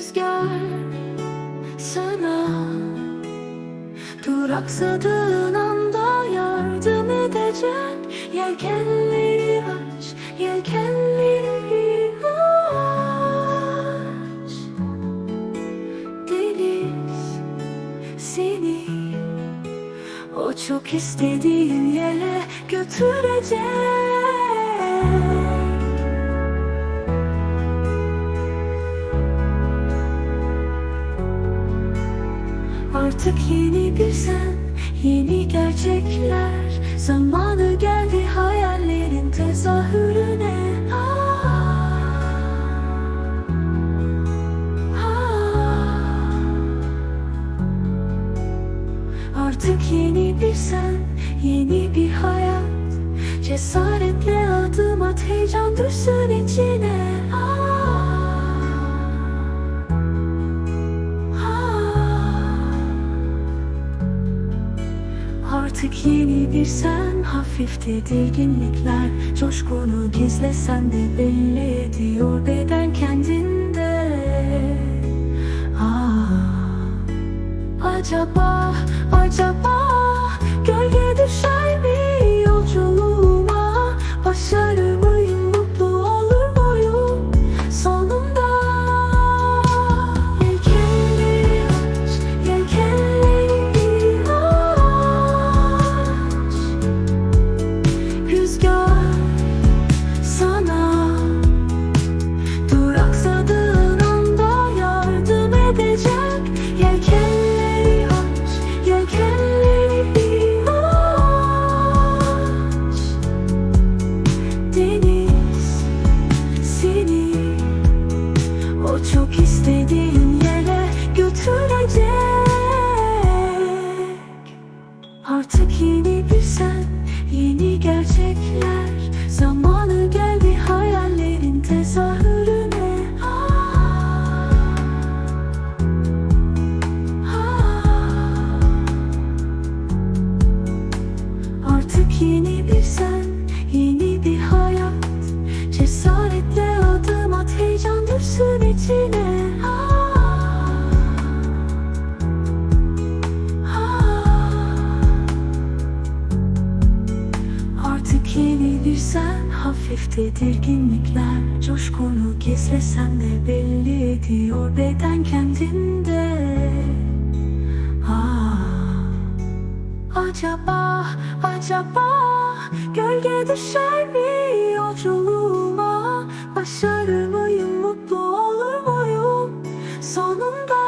rüzgar sana. Duraksadığın anda yardım edecek. Yelkenleri aç, yelkenleri aç. Deniz seni o çok istediğin yere götürecek. Artık yeni bir sen, yeni gerçekler Zamanı geldi hayallerin tezahürüne Ah, ah. Artık yeni bir sen, yeni bir hayat Cesaretle adım at, heyecan düşsün içine ah. Artık yeni bir sen, hafif tedirginlikler. Coşkunu gizlesen de belli ediyor beden kendinde. Ah Acaba, acaba istediğin yere götürecek Artık yeni bir sen, yeni gerçekler Zamanı geldi hayallerin tezahürüne Ah, ah. Artık yeni Artık yeni bir sen Hafif tedirginlikler Coşkunu gizlesen de belli ediyor beden kendinde. Ah, Acaba, acaba Gölge düşer mi yolculuğuma Sonunda